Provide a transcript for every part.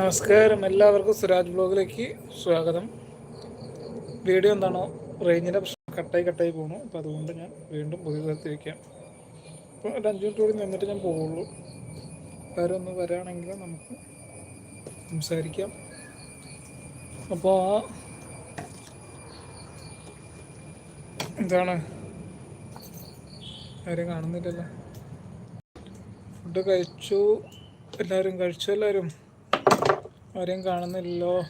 നമസ്കാരം. എല്ലാവർക്കും സുരാജ് ബ്ലോഗിലേക്ക് സ്വാഗതം. വീഡിയോ എന്താണോ റേഞ്ചിന്റെ പ്രശ്നം. കട്ടായി കട്ടായി പോകണു അപ്പോൾ അതുകൊണ്ട് ഞാൻ വീണ്ടും പുതിയ തരത്തിൽ വയ്ക്കാം അപ്പോൾ ഒരു അഞ്ച് മിനിറ്റ് കൂടി നിന്നിട്ട് ഞാൻ പോവുള്ളൂ. ആരും ഒന്ന് വരാണെങ്കിൽ നമുക്ക് സംസാരിക്കാം. അപ്പോൾ ആ എന്താണ് ആരും കാണുന്നില്ലല്ലോ. ഫുഡ് കഴിച്ചു. എല്ലാവരും കഴിച്ചു എല്ലാവരും ആരെയും കാണുന്നില്ലല്ലോ.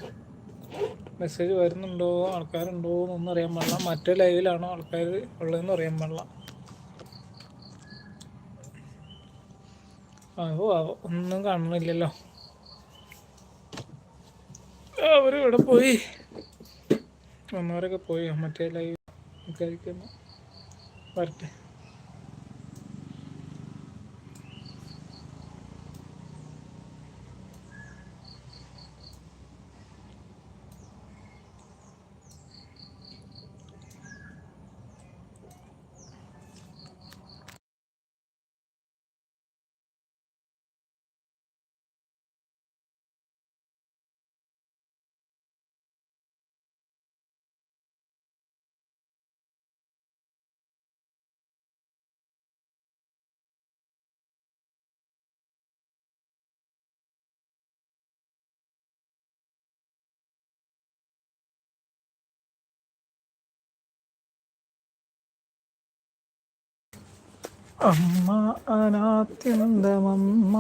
മെസ്സേജ് വരുന്നുണ്ടോ? ആൾക്കാരുണ്ടോ എന്നൊന്നും അറിയാൻ പാടില്ല. മറ്റേ ലൈവിലാണോ ആൾക്കാർ ഉള്ളതെന്ന് അറിയാൻ പാടില്ല. ആവോ ആവോ ഒന്നും കാണുന്നില്ലല്ലോ. അവർ ഇവിടെ പോയി. വന്നവരൊക്കെ പോയി. മറ്റേ ലൈവ് വരട്ടെ. അമ്മ അനാത്യന്തമമ്മ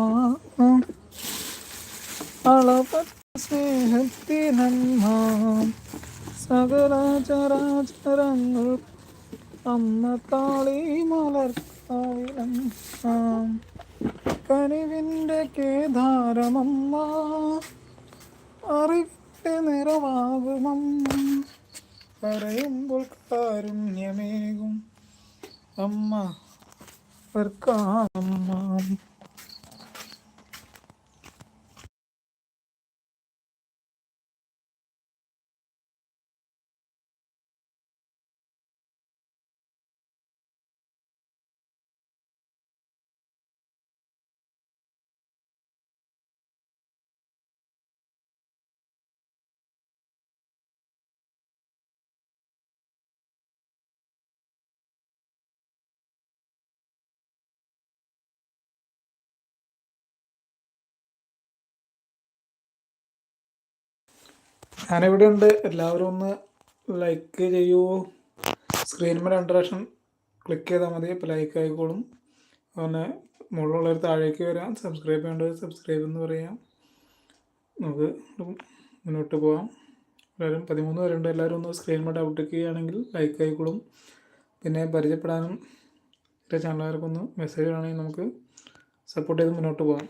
അളവറ്റ സ്നേഹത്തിനമ്മ സകലാചരാചരങ്ങൾ അമ്മ താളി മലർത്തായിരം കനിവിന്റെ കേദാരമമ്മ. അറിവിന്റെ നിറവാകുമമ്മ പറയുമ്പോൾ കാരുണ്യമേകും. അമ്മ അമ്മ ഞാനിവിടെ ഉണ്ട്. എല്ലാവരും ഒന്ന് ലൈക്ക് ചെയ്യൂ. സ്ക്രീനിന്മേൽ രണ്ട് പ്രാവശ്യം ക്ലിക്ക് ചെയ്താൽ മതി. ഇപ്പോൾ ലൈക്ക് ആയിക്കോളും. അതുപോലെ മുകളിലുള്ളവർ താഴേക്ക് വരാം. സബ്സ്ക്രൈബ് ചെയ്യേണ്ടവർ സബ്സ്ക്രൈബ് എന്ന് പറയാം. നമുക്ക് മുന്നോട്ട് പോകാം എല്ലാവരും പതിമൂന്ന് പേരുണ്ട്. എല്ലാവരും ഒന്ന് സ്ക്രീനിന്മേൽ ഡൗട്ട് ചെയ്യുകയാണെങ്കിൽ ലൈക്ക് ആയിക്കോളും. പിന്നെ പരിചയപ്പെടാനും എന്റെ ചാനലുകാർക്കൊന്ന് മെസ്സേജ് ആണെങ്കിൽ നമുക്ക് സപ്പോർട്ട് ചെയ്ത് മുന്നോട്ട് പോകാം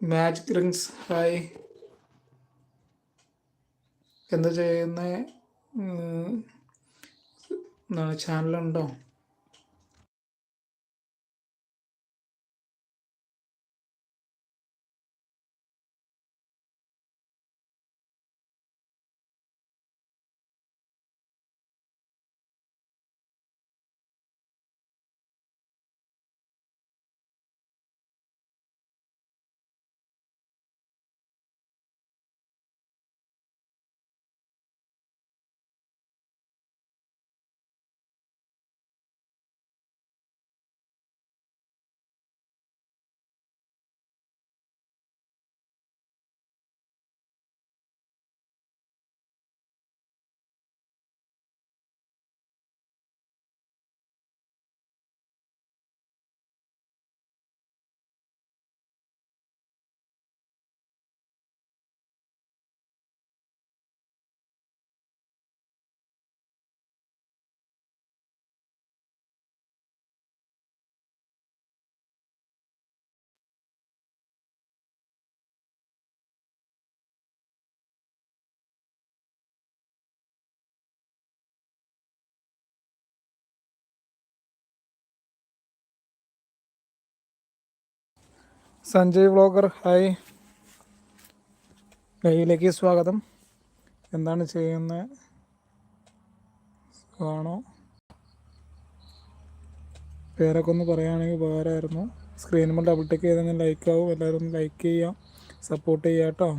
മാജിക് റിങ്സ് ഹായ് എന്താ ചെയ്യുന്ന? എന്താണ് ചാനലുണ്ടോ സഞ്ജയ് വ്ളോഗർ ഹായ്. ലൈവിലേക്ക് സ്വാഗതം. എന്താണ് ചെയ്യുന്നത് ആണോ? പേരൊക്കെ ഒന്ന് പറയുകയാണെങ്കിൽ ഉപകാരമായിരുന്നു. സ്ക്രീനുമ്പോൾ ഡബിൾ ടിക്ക് ചെയ്തെങ്കിൽ ലൈക്ക് ആവും. എല്ലാവരും ഒന്ന് ലൈക്ക് ചെയ്യാം. സപ്പോർട്ട് ചെയ്യാം കേട്ടോ.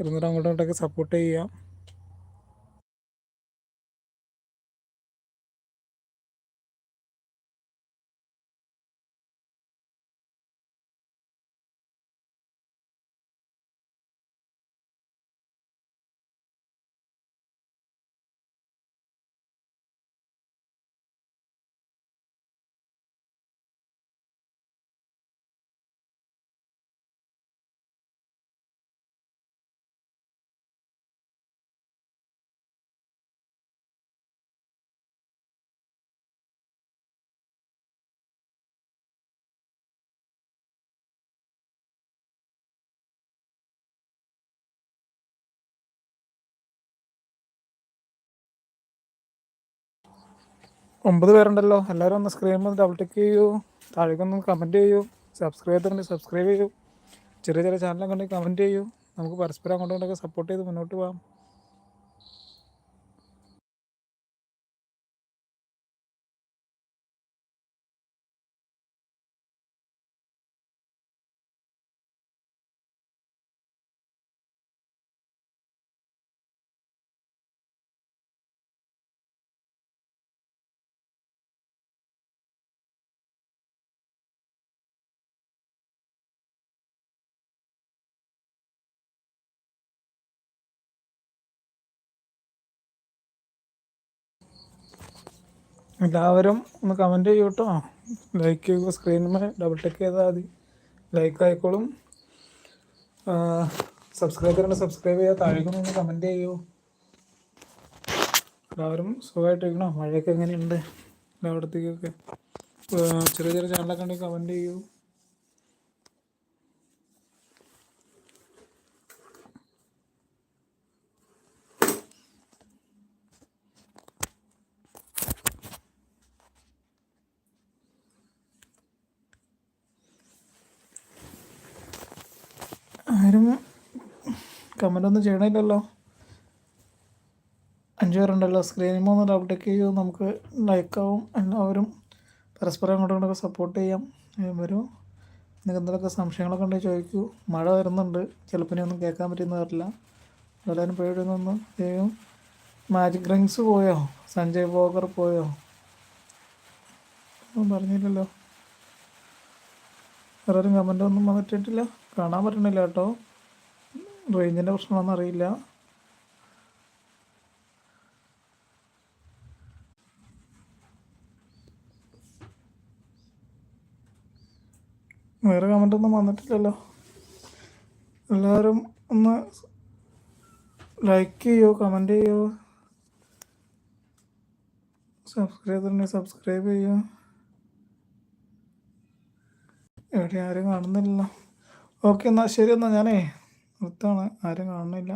ഇരുന്നിട്ട് അങ്ങോട്ടും ഇങ്ങോട്ടൊക്കെ സപ്പോർട്ട് ചെയ്യാം. ഒമ്പത് പേരുണ്ടല്ലോ. എല്ലാവരും ഒന്ന് സ്ക്രീൻ ഒന്ന് ഡബിൾ ടിക്ക് ചെയ്യൂ. താഴേക്കൊന്ന് കമന്റ് ചെയ്യൂ. സബ്സ്ക്രൈബ് ചെയ്തിട്ടുണ്ട് സബ്സ്ക്രൈബ് ചെയ്യൂ. ചെറിയ ചെറിയ ചാനലൊക്കെ ഉണ്ടെങ്കിൽ കമന്റ് ചെയ്യൂ. നമുക്ക് പരസ്പരം അങ്ങോട്ടും ഇങ്ങോട്ടൊക്കെ സപ്പോർട്ട് ചെയ്ത് മുന്നോട്ട് പോകാം എല്ലാവരും ഒന്ന് കമന്റ് ചെയ്യൂ കേട്ടോ ലൈക്ക് ചെയ്യുക സ്ക്രീനിന്മേൽ ഡബിൾ ടെക്ക് ചെയ്താൽ മതി. ലൈക്ക് ആയിക്കോളും. സബ്സ്ക്രൈബ് ചെയ്യണം സബ്സ്ക്രൈബ് ചെയ്യുക താഴേക്കും ഒന്ന് കമന്റ് ചെയ്യൂ. എല്ലാവരും സുഖമായിട്ടിരിക്കണോ? മഴയൊക്കെ എങ്ങനെയുണ്ട്? എല്ലായിടത്തേക്കൊക്കെ. ചെറിയ ചെറിയ ചാനലൊക്കെ ഉണ്ടെങ്കിൽ കമന്റ് ചെയ്യൂ. ആരും കമന്റൊന്നും ചെയ്യണില്ലല്ലോ. അഞ്ച് പേരുണ്ടല്ലോ. സ്ക്രീനിൽ മൂന്ന് ഡബിൾ ടെക്ക് ചെയ്യൂ. നമുക്ക് ലൈക്കാവും എല്ലാവരും പരസ്പരം അങ്ങോട്ടും ഇങ്ങോട്ടൊക്കെ സപ്പോർട്ട് ചെയ്യാം. വരൂ നിങ്ങൾക്ക് എന്തെങ്കിലുമൊക്കെ സംശയങ്ങളൊക്കെ ഉണ്ടെങ്കിൽ ചോദിക്കൂ. മഴ വരുന്നുണ്ട്. ചിലപ്പോൾ ഒന്നും കേൾക്കാൻ പറ്റുന്ന വരില്ല എല്ലാവരും പേടിയൊന്നും ചെയ്യും. മാജിക് റിങ്സ് പോയോ? സഞ്ജയ് ബോഗർ പോയോ? ഒന്നും പറഞ്ഞില്ലല്ലോ. വേറെ കമന്റ് ഒന്നും വന്നിട്ടില്ല കാണാൻ പറ്റണില്ല കേട്ടോ. റേഞ്ചിന്റെ പ്രശ്നമാണെന്ന് അറിയില്ല. വേറെ കമന്റ് ഒന്നും വന്നിട്ടില്ലല്ലോ. എല്ലാവരും ഒന്ന് ലൈക്ക് ചെയ്യോ കമന്റ് ചെയ്യോ? സബ്സ്ക്രൈബ് ചെയ്തിട്ടുണ്ടെങ്കിൽ സബ്സ്ക്രൈബ് ചെയ്യോ? എവിടെ ആരും കാണുന്നില്ലല്ലോ. ഓക്കെ എന്നാൽ ശരി എന്നാൽ ഞാനേ നിർത്താണ് ആരും കാണുന്നില്ല.